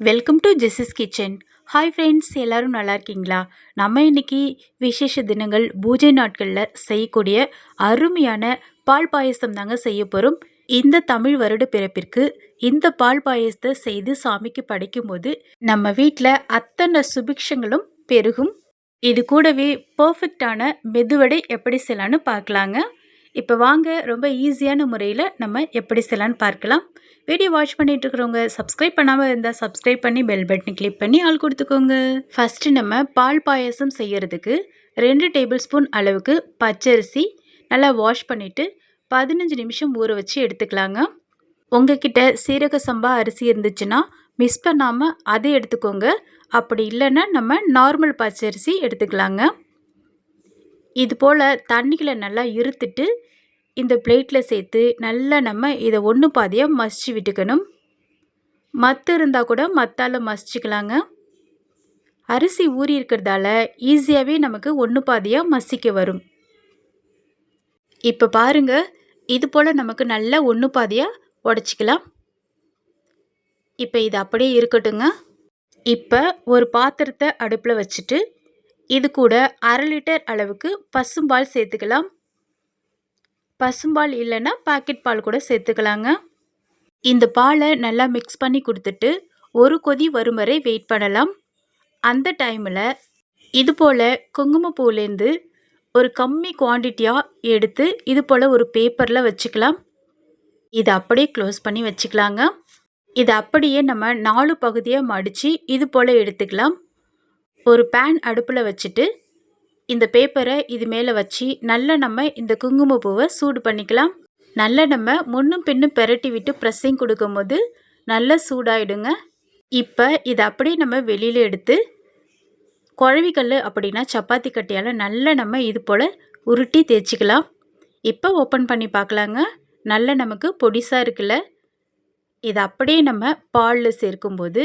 Welcome to Jesus kitchen hi friends எல்லோரும் நல்லா இருக்கீங்களா? நம்ம இன்னைக்கு விசேஷ தினங்கள் பூஜை நாட்களில் செய்யக்கூடிய அருமையான பால் பாயசம் தாங்க செய்ய போகிறோம் இந்த தமிழ் வருட பிறப்பிற்கு இந்த பால் பாயசத்தை செய்து சாமிக்கு படைக்கும்போது நம்ம வீட்டில் அத்தனை சுபிக்ஷங்களும் பெருகும். இது கூடவே பர்ஃபெக்டான மெதுவடை எப்படி செய்யலான்னு பார்க்கலாங்க. இப்போ வாங்க ரொம்ப ஈஸியான முறையில் நம்ம எப்படி செய்யலான்னு பார்க்கலாம். வீடியோ வாட்ச் பண்ணிட்டு இருக்கிறவங்க சப்ஸ்கிரைப் பண்ணாமல் இருந்தால் சப்ஸ்கிரைப் பண்ணி பெல் பட்டனை கிளிக் பண்ணி ஆள் கொடுத்துக்கோங்க. ஃபஸ்ட்டு நம்ம பால் பாயசம் செய்யறதுக்கு ரெண்டு டேபிள் ஸ்பூன் அளவுக்கு பச்சரிசி நல்லா வாஷ் பண்ணிவிட்டு பதினஞ்சு நிமிஷம் ஊற வச்சு எடுத்துக்கலாங்க. உங்ககிட்ட சீரக சம்பா அரிசி இருந்துச்சுன்னா மிஸ் பண்ணாமல் அதை எடுத்துக்கோங்க. அப்படி இல்லைன்னா நம்ம நார்மல் பச்சரிசி எடுத்துக்கலாங்க. இது போல் தண்ணிகளை நல்லா இருத்துட்டு இந்த பிளேட்டில் சேர்த்து நல்லா நம்ம இதை ஒன்று பாதியாக மசிச்சு விட்டுக்கணும். மத்து இருந்தால் கூட மத்தால் மசிச்சுக்கலாங்க. அரிசி ஊறி இருக்கிறதால ஈஸியாகவே நமக்கு ஒன்று பாதியாக மசிக்க வரும். இப்போ பாருங்கள் இது போல் நமக்கு நல்லா ஒன்று பாதியாக உடச்சிக்கலாம். இப்போ இது அப்படியே இருக்கட்டுங்க. இப்போ ஒரு பாத்திரத்தை அடுப்பில் வச்சுட்டு இது கூட அரை லிட்டர் அளவுக்கு பசும்பால் சேர்த்துக்கலாம். பசும்பால் இல்லைன்னா பாக்கெட் பால் கூட சேர்த்துக்கலாங்க. இந்த பாலை நல்லா மிக்ஸ் பண்ணி கொடுத்துட்டு ஒரு கொதி வரும் வரை வெயிட் பண்ணலாம். அந்த டைமில் இது போல் குங்குமப்பூலேருந்து ஒரு கம்மி குவான்டிட்டியாக எடுத்து இது போல் ஒரு பேப்பரில் வச்சுக்கலாம். இதை அப்படியே க்ளோஸ் பண்ணி வச்சுக்கலாங்க. இதை அப்படியே நம்ம நாலு பகுதியாக மடித்து இது போல் எடுத்துக்கலாம். ஒரு பேன் அடுப்பில் வச்சுட்டு இந்த பேப்பரை இது மேலே வச்சு நல்லா நம்ம இந்த குங்குமப்பூவை சூடு பண்ணிக்கலாம். நல்லா நம்ம முன்னும் பின்னும் பெரட்டி விட்டு ப்ரெஸ்ஸிங் கொடுக்கும்போது நல்லா சூடாயிடுங்க. இப்போ இதை அப்படியே நம்ம வெளியில் எடுத்து குழவிக்கல் அப்படின்னா சப்பாத்தி கட்டியால் நல்லா நம்ம இது போல் உருட்டி தேய்ச்சிக்கலாம். இப்போ ஓப்பன் பண்ணி பார்க்கலாங்க. நல்லா நமக்கு பொடிசாக இருக்குல்ல? இதை அப்படியே நம்ம பாலில் சேர்க்கும்போது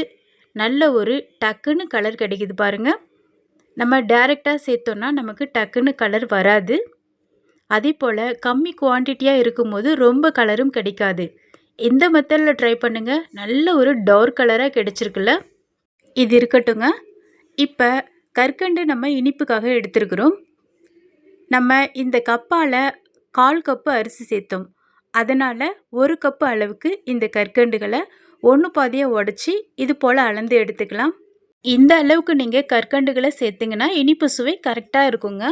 நல்ல ஒரு டக்குன்னு கலர் கிடைக்குது பாருங்கள் நம்ம டைரெக்டாக சேர்த்தோன்னா நமக்கு டக்குன்னு கலர் வராது. அதே போல் கம்மி குவான்டிட்டியாக இருக்கும்போது ரொம்ப கலரும் கிடைக்காது. இந்த மெத்தடில் ட்ரை பண்ணுங்கள் நல்ல ஒரு டார்க் கலராக கிடைச்சிருக்குல்ல? இது இருக்கட்டுங்க. இப்போ கற்கண்டு நம்ம இனிப்புக்காக எடுத்துருக்குறோம். நம்ம இந்த கப்பால் கால் கப்பு அரிசி சேர்த்தோம். அதனால் ஒரு கப்பு அளவுக்கு இந்த கற்கண்டுகளை ஒன்று பாதியாக உடச்சி இது போல் அளந்து எடுத்துக்கலாம். இந்த அளவுக்கு நீங்கள் கற்கண்டுகளை சேர்த்திங்கன்னா இனிப்பு சுவை கரெக்டாக இருக்குங்க.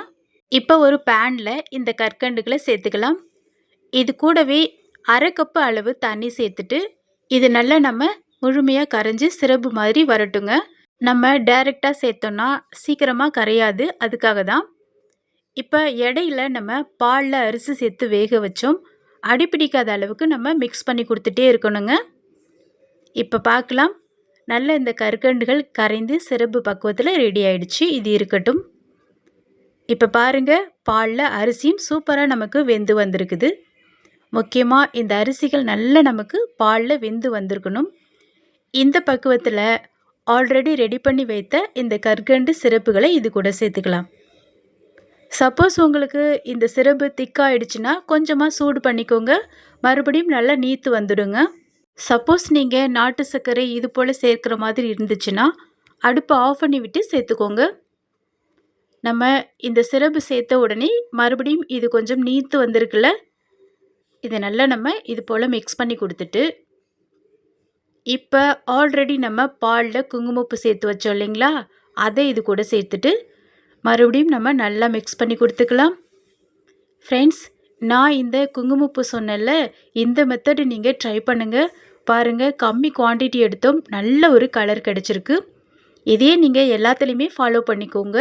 இப்போ ஒரு பேனில் இந்த கற்கண்டுகளை சேர்த்துக்கலாம். இது கூடவே அரை கப்பு அளவு தண்ணி சேர்த்துட்டு இது நல்லா நம்ம முழுமையாக கரைஞ்சி சிறப்பு மாதிரி வரட்டுங்க. நம்ம டைரெக்டாக சேர்த்தோன்னா சீக்கிரமாக கரையாது அதுக்காக தான். இப்போ இடையில நம்ம பாலில் அரிசி சேர்த்து வேக வச்சோம். அடிப்பிடிக்காத அளவுக்கு நம்ம மிக்ஸ் பண்ணி கொடுத்துட்டே இருக்கணுங்க. இப்போ பார்க்கலாம் நல்ல இந்த கற்கண்டுகள் கரைந்து சிறப்பு பக்குவத்தில் ரெடி ஆயிடுச்சு. இது இருக்கட்டும். இப்போ பாருங்கள் பாலில் அரிசியும் சூப்பராக நமக்கு வெந்து வந்திருக்குது. முக்கியமாக இந்த அரிசிகள் நல்ல நமக்கு பாலில் வெந்து வந்திருக்கணும். இந்த பக்குவத்தில் ஆல்ரெடி ரெடி பண்ணி வைத்த இந்த கற்கண்டு சிறப்புகளை இது கூட சேர்த்துக்கலாம். சப்போஸ் உங்களுக்கு இந்த சிறப்பு திக்காயிடுச்சுன்னா கொஞ்சமாக சூடு பண்ணிக்கோங்க. மறுபடியும் நல்லா நீத்து வந்துடுங்க. சப்போஸ் நீங்கள் நாட்டு சர்க்கரை இது போல் சேர்க்குற மாதிரி இருந்துச்சுன்னா அடுப்பை ஆஃப் பண்ணி விட்டு சேர்த்துக்கோங்க. நம்ம இந்த சிரப்பு சேர்த்த உடனே மறுபடியும் இது கொஞ்சம் நீத்து வந்திருக்குல்ல இதை நல்லா நம்ம இது போல் மிக்ஸ் பண்ணி கொடுத்துட்டு இப்போ ஆல்ரெடி நம்ம பாலில் குங்குமப்பு சேர்த்து வச்சோம் இல்லைங்களா அதை இது கூட சேர்த்துட்டு மறுபடியும் நம்ம நல்லா மிக்ஸ் பண்ணி கொடுத்துக்கலாம். ஃப்ரெண்ட்ஸ் நான் இந்த குங்குமப்பு சொன்னேன்ல இந்த மெத்தடு நீங்கள் ட்ரை பண்ணுங்கள் பாருங்கள் கம்மி குவான்டிட்டி எடுத்தோம் நல்ல ஒரு கலர் கிடச்சிருக்கு. இதே நீங்கள் எல்லாத்துலேயுமே ஃபாலோ பண்ணிக்கோங்க.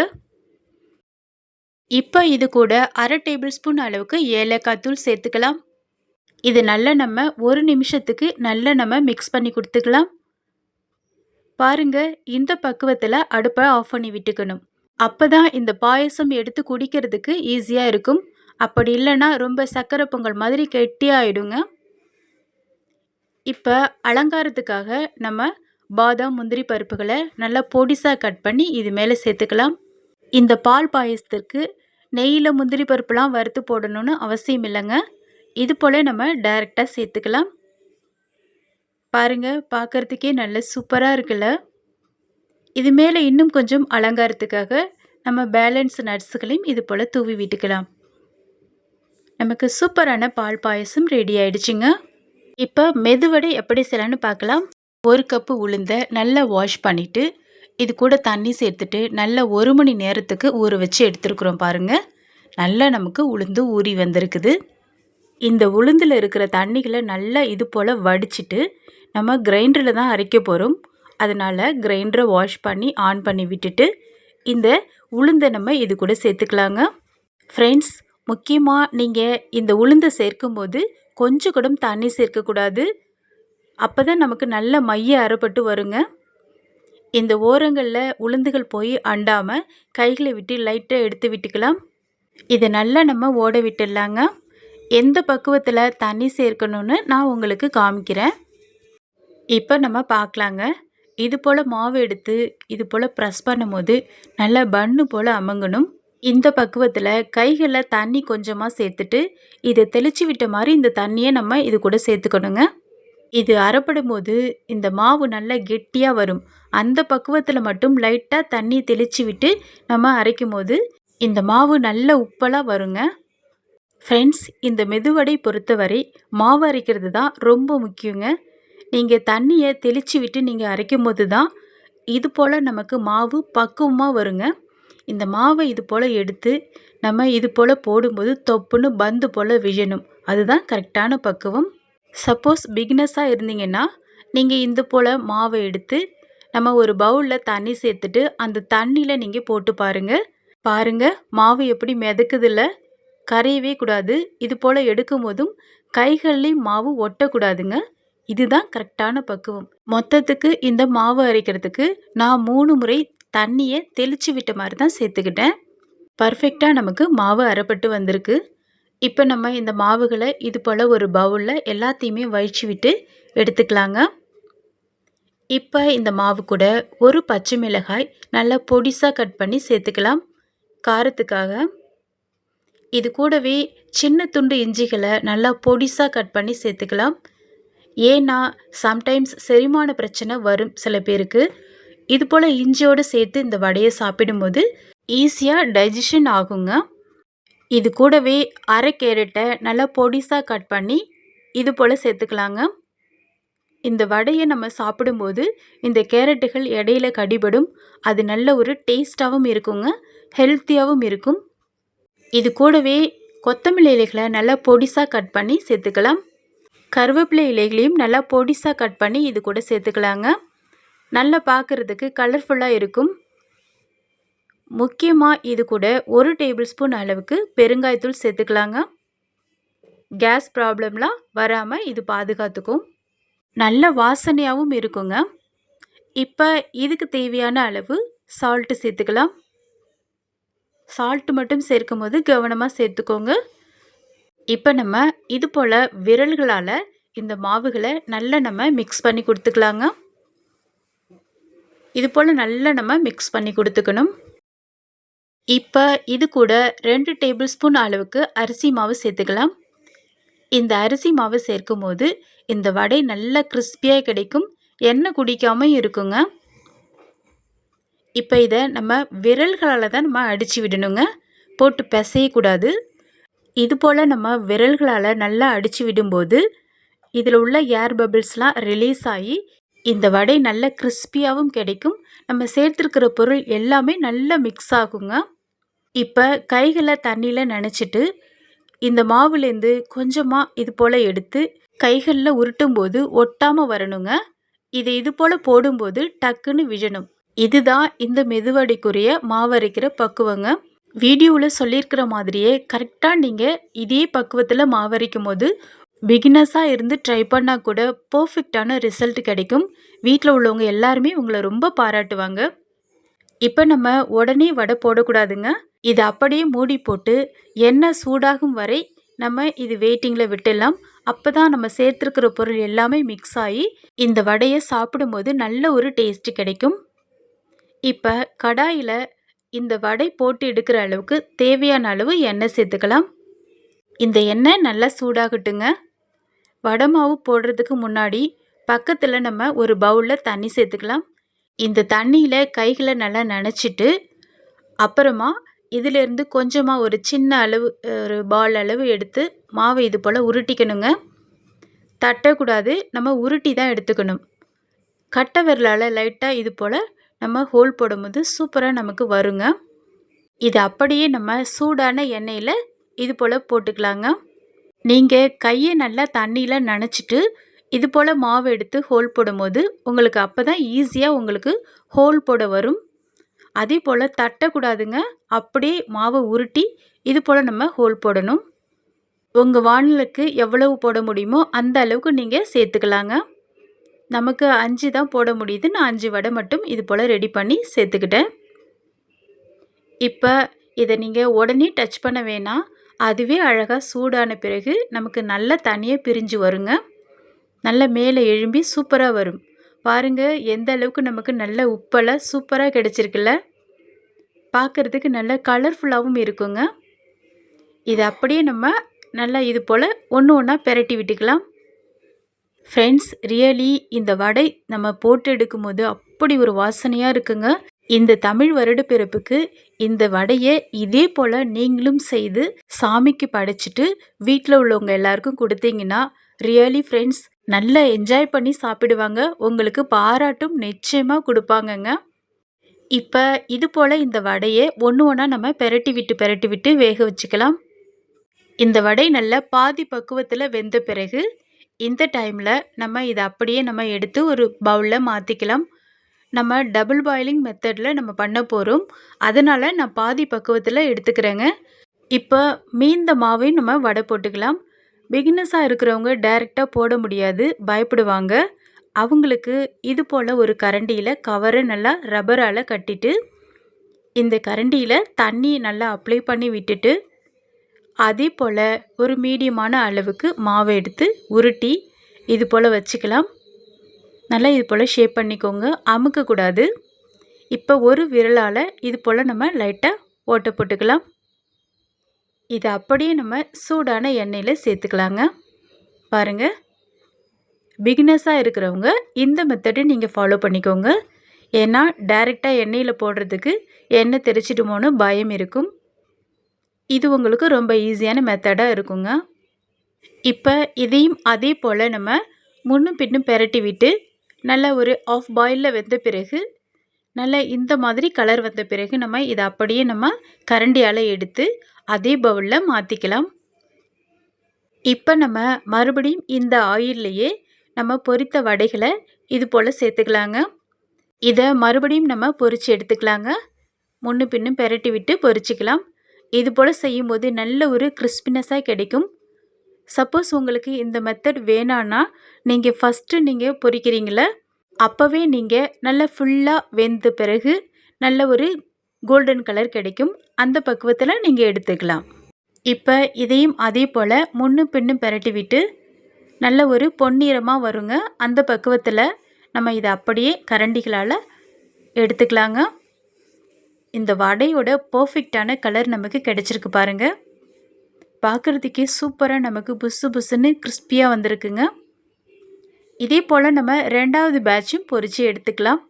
இப்போ இது கூட அரை டேபிள் ஸ்பூன் அளவுக்கு ஏலக்காய் தூள் சேர்த்துக்கலாம். இது நல்லா நம்ம ஒரு நிமிஷத்துக்கு நல்லா நம்ம மிக்ஸ் பண்ணி கொடுத்துக்கலாம். பாருங்கள் இந்த பக்குவத்தில் அடுப்பை ஆஃப் பண்ணி விட்டுக்கணும். அப்போ தான் இந்த பாயசம் எடுத்து குடிக்கிறதுக்கு ஈஸியாக இருக்கும். அப்படி இல்லைன்னா ரொம்ப சக்கரை பொங்கல் மாதிரி கெட்டியாகிடுங்க இப்போ அலங்காரத்துக்காக நம்ம பாதாம் முந்திரி பருப்புகளை நல்லா பொடிசாக கட் பண்ணி இது மேலே சேர்த்துக்கலாம். இந்த பால் பாயசத்திற்கு நெய்யில் முந்திரி பருப்புலாம் வறுத்து போடணும்னு அவசியம் இல்லைங்க. இது போல் நம்ம டைரெக்டாக சேர்த்துக்கலாம். பாருங்கள் பார்க்கறதுக்கே நல்ல சூப்பராக இருக்குல்ல. இது மேலே இன்னும் கொஞ்சம் அலங்காரத்துக்காக நம்ம பேலன்ஸ் நட்ஸுகளையும் இது போல் தூவி விட்டுக்கலாம். நமக்கு சூப்பரான பால் பாயசம் ரெடி ஆயிடுச்சுங்க. இப்போ மெதுவடை எப்படி செய்யலான்னு பார்க்கலாம். ஒரு கப்பு உளுந்த நல்லா வாஷ் பண்ணிவிட்டு இது கூட தண்ணி சேர்த்துட்டு நல்லா ஒரு மணி நேரத்துக்கு ஊற வச்சு எடுத்துருக்குறோம் பாருங்கள் நல்லா நமக்கு உளுந்து ஊறி வந்திருக்குது. இந்த உளுந்தில் இருக்கிற தண்ணிகளை நல்லா இது போல் வடிச்சிட்டு நம்ம கிரைண்டரில் தான் அரைக்க போகிறோம் அதனால் கிரைண்டரை வாஷ் பண்ணி ஆன் பண்ணி விட்டுட்டு இந்த உளுந்தை நம்ம இது கூட சேர்த்துக்கலாங்க. ஃப்ரெண்ட்ஸ் முக்கியமாக நீங்கள் இந்த உளுந்தை சேர்க்கும்போது கொஞ்சம் கூட தண்ணி சேர்க்கக்கூடாது. அப்போ தான் நமக்கு நல்ல மைய அரைப்பட்டு வருங்க. இந்த ஓரங்களில் உளுந்துகள் போய் அண்டாமல் கைகளை விட்டு லைட்டாக எடுத்து விட்டுக்கலாம். இதை நல்லா நம்ம ஓட விட்டுடலாங்க. எந்த பக்குவத்தில் தண்ணி சேர்க்கணுன்னு நான் உங்களுக்கு காமிக்கிறேன். இப்போ நம்ம பார்க்கலாங்க. இது போல் மாவு எடுத்து இது போல் ப்ரெஸ் பண்ணும்போது நல்லா பன்னு போல் அமங்கணும். இந்த பக்குவத்தில் கைகளில் தண்ணி கொஞ்சமாக சேர்த்துட்டு இதை தெளித்து விட்ட மாதிரி இந்த தண்ணியை நம்ம இது கூட சேர்த்துக்கணுங்க. இது அறப்படும் போது இந்த மாவு நல்லா கெட்டியாக வரும். அந்த பக்குவத்தில் மட்டும் லைட்டாக தண்ணி தெளித்து விட்டு நம்ம அரைக்கும் போது இந்த மாவு நல்ல உப்பலாக வருங்க. ஃப்ரெண்ட்ஸ் இந்த மெதுவடை பொறுத்தவரை மாவு அரைக்கிறது தான் ரொம்ப முக்கியங்க. நீங்கள் தண்ணியை தெளித்து விட்டு நீங்கள் அரைக்கும் போது தான் இது போல் நமக்கு மாவு பக்குவமாக வருங்க. இந்த மாவை இது போல் எடுத்து நம்ம இது போல் போடும்போது தொப்புன்னு பந்து போல் விழணும். அதுதான் கரெக்டான பக்குவம். சப்போஸ் பிகினஸாக இருந்தீங்கன்னா நீங்கள் இந்த போல் மாவை எடுத்து நம்ம ஒரு பவுலில் தண்ணி சேர்த்துட்டு அந்த தண்ணியில் நீங்கள் போட்டு பாருங்கள் பாருங்கள் மாவு எப்படி மிதக்குதில்ல. கரையவே கூடாது. இது போல் எடுக்கும் போதும் கைகள்லேயும் மாவு ஒட்டக்கூடாதுங்க. இதுதான் கரெக்டான பக்குவம். மொத்தத்துக்கு இந்த மாவு அரைக்கிறதுக்கு நான் மூணு முறை தண்ணியை தெளித்து விட்ட மாதிரி தான் சேர்த்துக்கிட்டேன். பர்ஃபெக்டாக நமக்கு மாவு அரைப்பட்டு வந்திருக்கு. இப்போ நம்ம இந்த மாவுகளை இது போல் ஒரு பவுலில் எல்லாத்தையுமே வழிச்சு விட்டு எடுத்துக்கலாங்க. இப்போ இந்த மாவு கூட ஒரு பச்சை மிளகாய் நல்லா பொடிசாக கட் பண்ணி சேர்த்துக்கலாம். காரத்துக்காக. இது கூடவே சின்ன துண்டு இஞ்சிகளை நல்லா பொடிசாக கட் பண்ணி சேர்த்துக்கலாம். ஏன்னா சம்டைம்ஸ் செரிமான பிரச்சனை வரும் சில பேருக்கு. இது போல் இஞ்சியோடு சேர்த்து இந்த வடையை சாப்பிடும்போது ஈஸியாக டைஜஷன் ஆகுங்க. இது கூடவே அரை கேரட்டை நல்லா பொடிசாக கட் பண்ணி இது போல் சேர்த்துக்கலாங்க. இந்த வடையை நம்ம சாப்பிடும்போது இந்த கேரட்டுகள் இடையில கடிபடும். அது நல்ல ஒரு டேஸ்ட்டாகவும் இருக்குங்க. ஹெல்த்தியாகவும் இருக்கும். இது கூடவே கொத்தமல்லி இலைகளை நல்லா பொடிசாக கட் பண்ணி சேர்த்துக்கலாம். கருவேப்பிலை இலைகளையும் நல்லா பொடிசாக கட் பண்ணி இது கூட சேர்த்துக்கலாங்க. நல்லா பார்க்குறதுக்கு கலர்ஃபுல்லாக இருக்கும். முக்கியமாக இது கூட ஒரு டேபிள் ஸ்பூன் அளவுக்கு பெருங்காயத்தூள் சேர்த்துக்கலாங்க. கேஸ் ப்ராப்ளம்லாம் வராமல் இது பாதுகாத்துக்கும். நல்ல வாசனையாகவும் இருக்குங்க. இப்போ இதுக்கு தேவையான அளவு சால்ட்டு சேர்த்துக்கலாம். சால்ட்டு மட்டும் சேர்க்கும் போது கவனமாக சேர்த்துக்கோங்க. இப்போ நம்ம இது போல் விரல்களால் இந்த மாவுகளை நல்லா நம்ம மிக்ஸ் பண்ணி கொடுத்துக்கலாங்க. இது போல் நல்லா நம்ம மிக்ஸ் பண்ணி கொடுத்துக்கணும். இப்போ இது கூட ரெண்டு டேபிள் ஸ்பூன் அளவுக்கு அரிசி மாவு சேர்த்துக்கலாம். இந்த அரிசி மாவு சேர்க்கும் போது இந்த வடை நல்ல கிறிஸ்பியாக கிடைக்கும். எண்ணெய் குடிக்காமல் இருக்குங்க. இப்போ இதை நம்ம விரல்களால் தான் நம்ம அடித்து விடணுங்க. போட்டு பிசையக்கூடாது இது போல் நம்ம விரல்களால் நல்லா அடித்து விடும்போது இதில் உள்ள ஏர் பபிள்ஸ்லாம் ரிலீஸ் ஆகி இந்த வடை நல்ல கிறிஸ்பியாகவும் கிடைக்கும். நம்ம சேர்த்துருக்கிற பொருள் எல்லாமே நல்லா மிக்ஸ் ஆகுங்க. இப்போ கைகளை தண்ணியில் நினச்சிட்டு இந்த மாவுலேருந்து கொஞ்சமாக இது போல் எடுத்து கைகளில் உருட்டும் போது ஒட்டாமல் வரணுங்க. இதை இது போல் போடும்போது டக்குன்னு விழணும். இதுதான் இந்த மெதுவடைக்குரிய மாவரைக்கிற பக்குவங்க. வீடியோவில் சொல்லியிருக்கிற மாதிரியே கரெக்டாக நீங்கள் இதே பக்குவத்தில் மாவரைக்கும் போது பிகினர்ஸாக இருந்து ட்ரை பண்ணால் கூட பர்ஃபெக்டான ரிசல்ட் கிடைக்கும். வீட்டில் உள்ளவங்க எல்லாருமே உங்களை ரொம்ப பாராட்டுவாங்க. இப்போ நம்ம உடனே வடை போடக்கூடாதுங்க. இதை அப்படியே மூடி போட்டு எண்ணெய் சூடாகும் வரை நம்ம இது வெயிட்டிங்கில் விட்டுடலாம். அப்போ தான் நம்ம சேர்த்துருக்கிற பொருள் எல்லாமே மிக்ஸ் ஆகி இந்த வடையை சாப்பிடும்போது நல்ல ஒரு டேஸ்ட்டு கிடைக்கும். இப்போ கடாயில் இந்த வடை போட்டு எடுக்கிற அளவுக்கு தேவையான அளவு எண்ணெய் சேர்த்துக்கலாம். இந்த எண்ணெய் நல்லா சூடாகட்டுங்க. வடை மாவு போடுறதுக்கு முன்னாடி பக்கத்தில் நம்ம ஒரு பவுலில் தண்ணி சேர்த்துக்கலாம். இந்த தண்ணியில் கைகளை நல்லா நனைச்சிட்டு அப்புறமா இதிலேருந்து கொஞ்சமாக ஒரு சின்ன அளவு ஒரு பால் அளவு எடுத்து மாவை இது போல் உருட்டிக்கணுங்க. தட்டக்கூடாது நம்ம உருட்டி தான் எடுத்துக்கணும். கட்டை விரலால் லைட்டாக இது போல் நம்ம ஹோல் போடும்போது சூப்பராக நமக்கு வருங்க. இது அப்படியே நம்ம சூடான எண்ணெயில் இது போல் போட்டுக்கலாங்க. நீங்கள் கையை நல்லா தண்ணியில் நனைச்சிட்டு இது போல் மாவு எடுத்து ஹோல் போடும்போது உங்களுக்கு அப்போ தான் ஈஸியாக உங்களுக்கு ஹோல் போட வரும். அதே போல் தட்டக்கூடாதுங்க. அப்படியே மாவை உருட்டி இது போல் நம்ம ஹோல் போடணும். உங்கள் வானலுக்கு எவ்வளவு போட முடியுமோ அந்த அளவுக்கு நீங்கள் சேர்த்துக்கலாங்க. நமக்கு அஞ்சு தான் போட முடியுது. நான் அஞ்சு வடை மட்டும் இது போல் ரெடி பண்ணி சேர்த்துக்கிட்டேன். இப்போ இதை நீங்கள் உடனே டச் பண்ண வேணாம். அதுவே அழகாக சூடான பிறகு நமக்கு நல்லா தனியாக பிரிஞ்சு வருங்க. நல்லா மேலே எழும்பி சூப்பராக வரும். பாருங்கள் எந்த அளவுக்கு நமக்கு நல்ல உப்பெல்லாம் சூப்பராக கிடச்சிருக்குல்ல. பார்க்குறதுக்கு நல்ல கலர்ஃபுல்லாகவும் இருக்குங்க. இது அப்படியே நம்ம நல்லா இது போல் ஒன்று ஒன்றா பெரட்டி விட்டுக்கலாம். ஃப்ரெண்ட்ஸ் ரியலி இந்த வடை நம்ம போட்டு எடுக்கும்போது அப்படி ஒரு வாசனையாக இருக்குங்க. இந்த தமிழ் வருட பிறப்புக்கு இந்த வடையை இதே போல் நீங்களும் செய்து சாமிக்கு படைச்சிட்டு வீட்டில் உள்ளவங்க எல்லாருக்கும் கொடுத்தீங்கன்னா ரியலி ஃப்ரெண்ட்ஸ் நல்லா என்ஜாய் பண்ணி சாப்பிடுவாங்க. உங்களுக்கு பாராட்டும் நிச்சயமாக கொடுப்பாங்கங்க. இப்போ இது போல் இந்த வடையை ஒன்று ஒன்றா நம்ம பெரட்டி விட்டு பெரட்டி விட்டு வேக வச்சுக்கலாம். இந்த வடை நல்லா பாதி பக்குவத்தில் வெந்த பிறகு இந்த டைமில் நம்ம இதை அப்படியே நம்ம எடுத்து ஒரு பவுலில் மாற்றிக்கலாம் நம்ம டபுள் பாயிலிங் மெத்தடில் நம்ம பண்ண போகிறோம் அதனால் நான் பாதி பக்குவத்தில் எடுத்துக்கிறேங்க. இப்போ மீந்த மாவையும் நம்ம வடை போட்டுக்கலாம். பிகினஸாக இருக்கிறவங்க டைரெக்டாக போட முடியாது பயப்படுவாங்க. அவங்களுக்கு இது போல் ஒரு கரண்டியில் கவரை நல்லா ரப்பரால் கட்டிட்டு இந்த கரண்டியில் தண்ணியை நல்லா அப்ளை பண்ணி விட்டுட்டு அதே போல் ஒரு மீடியமான அளவுக்கு மாவை எடுத்து உருட்டி இது போல் வச்சுக்கலாம். நல்லா இது போல் ஷேப் பண்ணிக்கோங்க. அமுக்கக்கூடாது இப்போ ஒரு விரலால் இது போல் நம்ம லைட்டாக ஓட்ட போட்டுக்கலாம். இதை அப்படியே நம்ம சூடான எண்ணெயில் சேர்த்துக்கலாங்க. பாருங்கள் பிகினஸாக இருக்கிறவங்க இந்த மெத்தடை நீங்கள் ஃபாலோ பண்ணிக்கோங்க. ஏன்னா டைரெக்டாக எண்ணெயில் போடுறதுக்கு எண்ணெய் தெரிச்சிடுமோன்னு பயம் இருக்கும். இது உங்களுக்கு ரொம்ப ஈஸியான மெத்தடாக இருக்குங்க. இப்போ இதையும் அதே போல் நம்ம முன்னும் பின்னும் பெரட்டி விட்டு நல்லா ஒரு ஆஃப் பாயிலில் வெந்த பிறகு நல்லா இந்த மாதிரி கலர் வந்த பிறகு நம்ம இதை அப்படியே நம்ம கரண்டியால் எடுத்து அதே பவுலில் மாற்றிக்கலாம் இப்போ நம்ம மறுபடியும் இந்த ஆயில்லையே நம்ம பொரித்த வடைகளை இது போல் சேர்த்துக்கலாங்க. இதை மறுபடியும் நம்ம பொரித்து எடுத்துக்கலாங்க. முன்னு பின்னும் பெரட்டி விட்டு பொரிச்சிக்கலாம். இது போல் செய்யும்போது நல்ல ஒரு கிறிஸ்பினஸாக கிடைக்கும். சப்போஸ் உங்களுக்கு இந்த மெத்தட் வேணான்னா நீங்கள் ஃபஸ்ட்டு நீங்கள் பொரிக்கிறீங்கள அப்போவே நீங்கள் நல்லா ஃபுல்லாக வெந்த பிறகு நல்ல ஒரு கோல்டன் கலர் கிடைக்கும். அந்த பக்குவத்தில் நீங்கள் எடுத்துக்கலாம். இப்போ இதையும் அதே போல் முன்னு பின்னும் பெரட்டி விட்டு நல்ல ஒரு பொன்னிறமாக வருங்க. அந்த பக்குவத்தில் நம்ம இதை அப்படியே கரண்டிகளால் எடுத்துக்கலாங்க. இந்த வடையோட பர்ஃபெக்டான கலர் நமக்கு கிடச்சிருக்கு பாருங்கள் பார்க்குறதுக்கே சூப்பராக நமக்கு புஸ்ஸு புஸ்ஸுன்னு கிறிஸ்பியாக வந்திருக்குங்க. இதே போல் நம்ம ரெண்டாவது பேட்சும் பொறிச்சு எடுத்துக்கலாம்.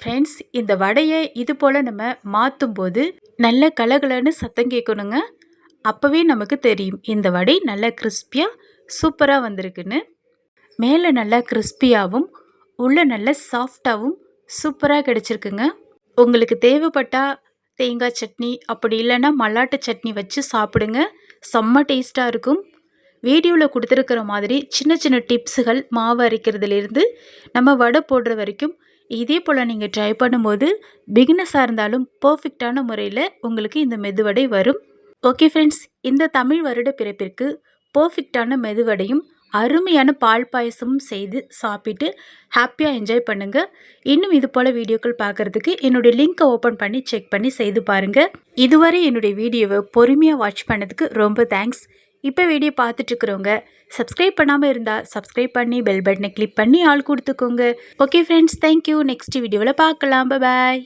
ஃப்ரெண்ட்ஸ் இந்த வடையை இது போல் நம்ம மாற்றும் போது நல்ல கலகலன்னு சத்தம் கேட்கணுங்க. அப்போவே நமக்கு தெரியும் இந்த வடை நல்ல கிறிஸ்பியாக சூப்பராக வந்திருக்குன்னு. மேலே நல்லா கிறிஸ்பியாகவும் உள்ளே நல்ல சாஃப்டாகவும் சூப்பராக கிடச்சிருக்குங்க. உங்களுக்கு தேவைப்பட்டால் தேங்காய் சட்னி அப்படி இல்லைன்னா மல்லாட்டு சட்னி வச்சு சாப்பிடுங்க. செம்ம டேஸ்ட்டாக இருக்கும். வீடியோவில் கொடுத்துருக்கிற மாதிரி சின்ன சின்ன டிப்ஸுகள் மாவு அரைக்கிறதுலேருந்து நம்ம வடை போடுற வரைக்கும் இதே போல் நீங்கள் ட்ரை பண்ணும்போது பிகினஸாக இருந்தாலும் பர்ஃபெக்டான முறையில் உங்களுக்கு இந்த மெதுவடை வரும். ஓகே ஃப்ரெண்ட்ஸ் இந்த தமிழ் வருட பிறப்பிற்கு பர்ஃபெக்டான மெதுவடையும் அருமையான பால் பாயசமும் செய்து சாப்பிட்டு ஹாப்பியாக என்ஜாய் பண்ணுங்கள் இன்னும் இது போல் வீடியோக்கள் பார்க்குறதுக்கு என்னுடைய லிங்க்கை ஓப்பன் பண்ணி செக் பண்ணி செய்து பாருங்கள் இதுவரை என்னுடைய வீடியோவை பொறுமையாக வாட்ச் பண்ணதுக்கு ரொம்ப தேங்க்ஸ் இப்போ வீடியோ பார்த்துட்ருக்குறவங்க சப்ஸ்கிரைப் பண்ணாமல் இருந்தால் சப்ஸ்கிரைப் பண்ணி பெல் பட்டனை கிளிக் பண்ணி ஆள் கொடுத்துக்கோங்க. ஓகே ஃப்ரெண்ட்ஸ் தேங்க்யூ நெக்ஸ்ட் வீடியோவில் பார்க்கலாம். பாய்